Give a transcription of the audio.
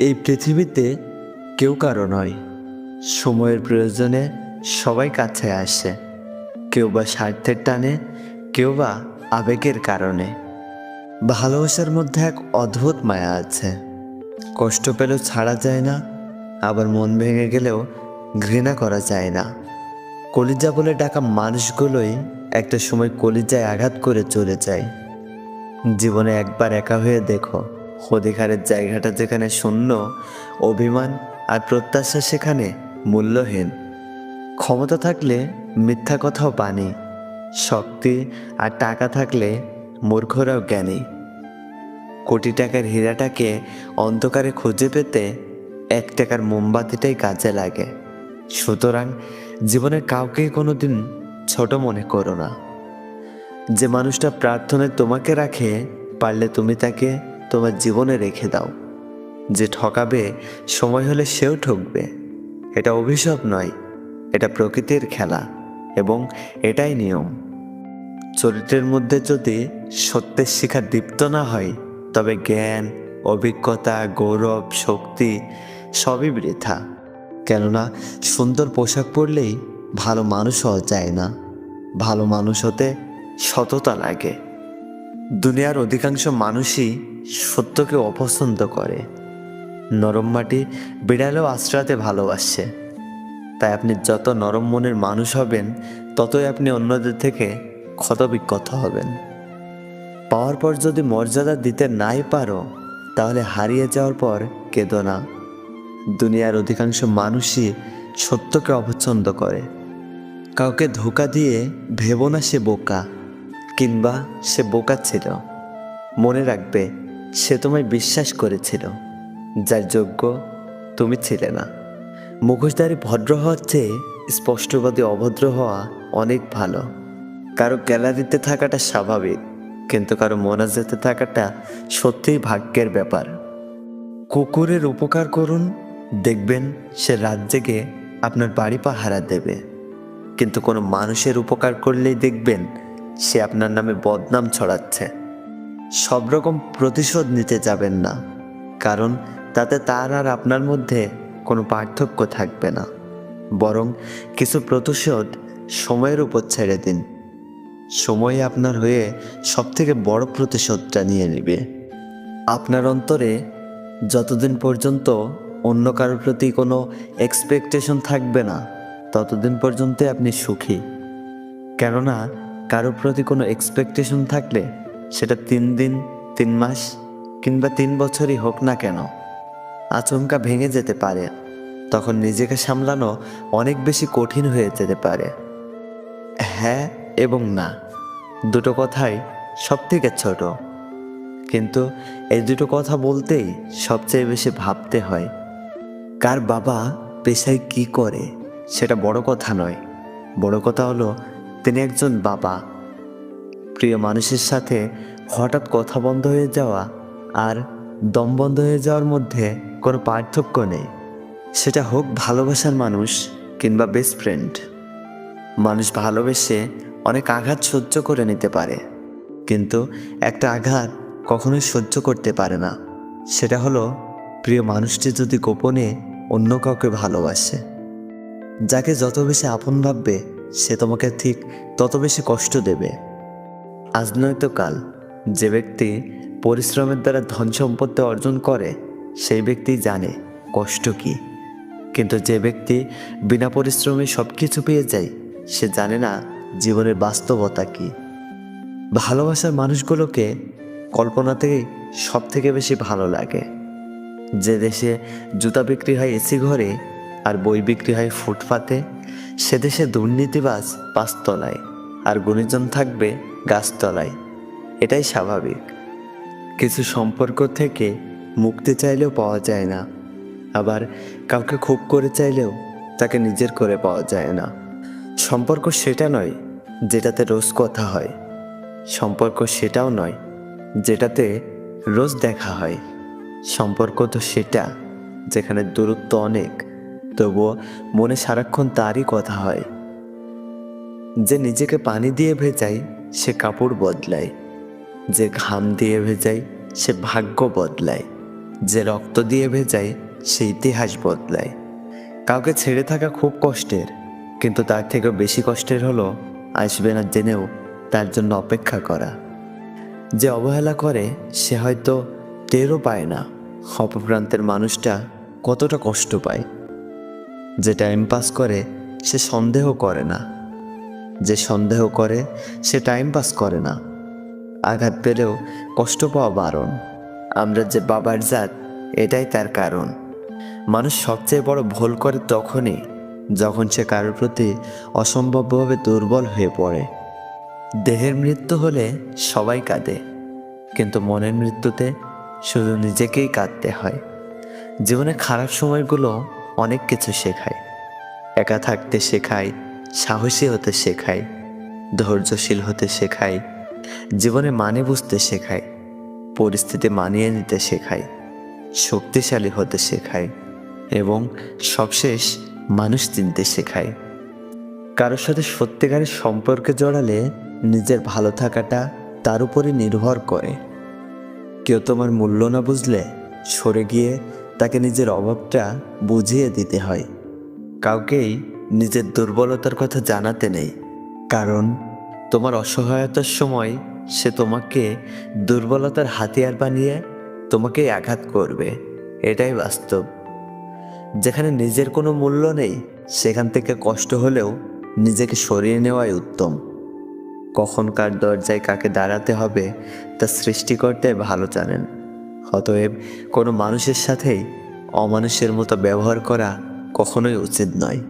এই পৃথিবীতে কেউ কারও নয়। সময়ের প্রয়োজনে সবাই কাছে আসে। কেউ বা স্বার্থের টানে, কেউ বা আবেগের কারণে। ভালোবাসার মধ্যে এক অদ্ভুত মায়া আছে। কষ্ট পেলেও ছাড়া যায় না, আবার মন ভেঙে গেলেও ঘৃণা করা যায় না। কলিজা বলে ডাকা মানুষগুলোই একটা সময় কলিজায় আঘাত করে চলে যায়। জীবনে একবার একা হয়ে দেখো অধিকারের জায়গাটা যেখানে শূন্য, অভিমান আর প্রত্যাশা সেখানে মূল্যহীন। ক্ষমতা থাকলে মিথ্যা কথাও বাণী, শক্তি আর টাকা থাকলে মূর্খরাও জ্ঞানী। কোটি টাকার হীরাটাকে অন্ধকারে খুঁজে পেতে এক টাকার মোমবাতিটাই কাজে লাগে। সুতরাং জীবনের কাউকে কোনোদিন ছোট মনে করো না। যে মানুষটা প্রার্থনায় তোমাকে রাখে, পারলে তুমি তাকে তোমার জীবনে রেখে দাও। যে ঠকাবে, সময় হলে সেও ঠকবে। এটা অভিশাপ নয়, এটা প্রকৃতির খেলা এবং এটাই নিয়ম। চরিত্রের মধ্যে যদি সত্যের শিখা দীপ্ত না হয়, তবে জ্ঞান, অভিজ্ঞতা, গৌরব, শক্তি সবই বৃথা। কেননা, সুন্দর পোশাক পরলেই ভালো মানুষ হওয়া যায় না। ভালো মানুষ হতে সততা লাগে। দুনিয়ার অধিকাংশ মানুষই সত্যকে অপছন্দ করে। নরম মাটি বিড়ালেও আশ্রয়াতে ভালোবাসে। তাই আপনি যত নরম মনের মানুষ হবেন, ততই আপনি অন্যদের থেকে ক্ষতবিক্ষত হবেন। পাওয়ার পর যদি মর্যাদা দিতে নাই পারো, তাহলে হারিয়ে যাওয়ার পর কেঁদো না। দুনিয়ার অধিকাংশ মানুষই সত্যকে অপছন্দ করে। কাউকে ধোকা দিয়ে ভেবো না সে বোকা। কিংবা সে বোকা ছিল। মনে রাখবে, সে তোমায় বিশ্বাস করেছিল, যার যোগ্য তুমি ছিলে না। মুখোশধারী ভদ্র হওয়ার চেয়ে স্পষ্টবাদী অভদ্র হওয়া অনেক ভালো। কারও গ্যালারিতে থাকাটা স্বাভাবিক, কিন্তু কারও মোনাজাতে থাকাটা সত্যিই ভাগ্যের ব্যাপার। কুকুরের উপকার করুন, দেখবেন সে রাত জেগে আপনার বাড়ি পাহারা দেবে। কিন্তু কোনো মানুষের উপকার করলেই দেখবেন সে আপনার নামে বদনাম ছড়াচ্ছে। সব রকম প্রতিশোধ নিতে যাবেন না, কারণ তাতে তার আর আপনার মধ্যে কোনো পার্থক্য থাকবে না। বরং কিছু প্রতিশোধ সময়ের উপর ছেড়ে দিন। সময় আপনার হয়ে সবথেকে বড় প্রতিশোধটা নিয়ে নেবে। আপনার অন্তরে যতদিন পর্যন্ত অন্য কারোর প্রতি কোনো এক্সপেকটেশন থাকবে না, ততদিন পর্যন্ত আপনি সুখী। কেননা কারোর প্রতি কোনো এক্সপেকটেশন থাকলে সেটা তিন দিন, তিন মাস কিংবা তিন বছরই হোক না কেন, আচমকা ভেঙে যেতে পারে। তখন নিজেকে সামলানো অনেক বেশি কঠিন হয়ে যেতে পারে। হ্যাঁ এবং না, দুটো কথাই সব থেকে ছোট। কিন্তু এই দুটো কথা বলতেই সবচেয়ে বেশি ভাবতে হয়, কার বাবা পেশায় কি করে, সেটা বড় কথা নয়। বড় কথা হলো তিনি একজন বাবা। প্রিয় মানুষের সাথে হঠাৎ কথা বন্ধ হয়ে যাওয়া আর দম বন্ধ হয়ে যাওয়ার মধ্যে কোনো পার্থক্য নেই। সেটা হোক ভালোবাসার মানুষ কিংবা বেস্ট ফ্রেন্ড মানুষ ভালোবেসে অনেক আঘাত সহ্য করে নিতে পারে। কিন্তু একটা আঘাত কখনোই সহ্য করতে পারে না। সেটা হলো প্রিয় মানুষটি যদি গোপনে অন্য কাউকে ভালোবাসে, যাকে যত বেশি আপন ভাববে সে তোমাকে ঠিক তত বেশি কষ্ট দেবে। আজ নয়তো কাল, যে ব্যক্তি পরিশ্রমের দ্বারা ধন সম্পত্তি অর্জন করে, সেই ব্যক্তি জানে কষ্ট কি। কিন্তু যে ব্যক্তি বিনা পরিশ্রমে সব কিছু পেয়ে যায়, সে জানে না জীবনের বাস্তবতা কি। ভালোবাসার মানুষগুলোকে কল্পনাতেই সব থেকে বেশি ভালো লাগে। যে দেশে জুতা বিক্রি হয় এসি ঘরে আর বই বিক্রি হয় ফুটপাতে সে দেশে দুর্নীতিবাজ পাঁচতলায় আর গুণীজন থাকবে গাছতলায়। এটাই স্বাভাবিক। কিছু সম্পর্ক থেকে মুক্তি চাইলেও পাওয়া যায় না। আবার কাউকে খুব করে চাইলেও তাকে নিজের করে পাওয়া যায় না। সম্পর্ক সেটা নয় যেটাতে রোজ কথা হয়। সম্পর্ক সেটাও নয় যেটাতে রোজ দেখা হয়। সম্পর্ক তো সেটা, যেখানে দূরত্ব অনেক। তবুও মনে সারাক্ষণ তারই কথা হয়। যে নিজেকে পানি দিয়ে ভেজায়, সে কাপড় বদলায়। যে ঘাম দিয়ে ভেজায়, সে ভাগ্য বদলায়। যে রক্ত দিয়ে ভেজায়, সে ইতিহাস বদলায়। কাউকে ছেড়ে থাকা খুব কষ্টের, কিন্তু তার থেকেও বেশি কষ্টের হলো, আসবে না জেনেও তার জন্য অপেক্ষা করা। যে অবহেলা করে, সে হয়তো টেরও পায় না। অপপ্রান্তের মানুষটা কতটা কষ্ট পায়। যে টাইম পাস করে, সে সন্দেহ করে না। যে সন্দেহ করে সে টাইম পাস করে না। আঘাত পেলেও কষ্ট পাওয়া বারণ। আমরা যে বাবার জাত, এটাই তার কারণ। মানুষ সবচেয়ে বড় ভুল করে তখনই, যখন সে কারোর প্রতি অসম্ভবভাবে দুর্বল হয়ে পড়ে। দেহের মৃত্যু হলে সবাই কাঁদে, কিন্তু মনের মৃত্যুতে শুধু নিজেকেই কাঁদতে হয়। জীবনে খারাপ সময়গুলো অনেক কিছু শেখায়। একা থাকতে শেখায়, সাহসী হতে শেখায়, ধৈর্যশীল হতে শেখায়, জীবনে মানে বুঝতে শেখায়, পরিস্থিতি মানিয়ে নিতে শেখায়, শক্তিশালী হতে শেখায় এবং সবশেষ মানুষ চিনতে শেখায়। কারোর সাথে সত্যিকারের সম্পর্কে জড়ালে নিজের ভালো থাকাটা তার উপরে নির্ভর করে। কেউ তোমার মূল্য না বুঝলে সরে গিয়ে তাকে নিজের অভাবটা বুঝিয়ে দিতে হয়। কাউকেই নিজের দুর্বলতার কথা জানাতে নেই। কারণ তোমার অসহায়তার সময় সে তোমাকে দুর্বলতার হাতিয়ার বানিয়ে তোমাকে আঘাত করবে। এটাই বাস্তব। যেখানে নিজের কোনো মূল্য নেই, সেখান থেকে কষ্ট হলেও নিজেকে সরিয়ে নেওয়াই উত্তম। কখন কার দরজায় কাকে দাঁড়াতে হবে, তা সৃষ্টিকর্তাই ভালো জানেন। অতএব কোনো মানুষের সাথেই অমানুষের মতো ব্যবহার করা কখনোই উচিত নয়।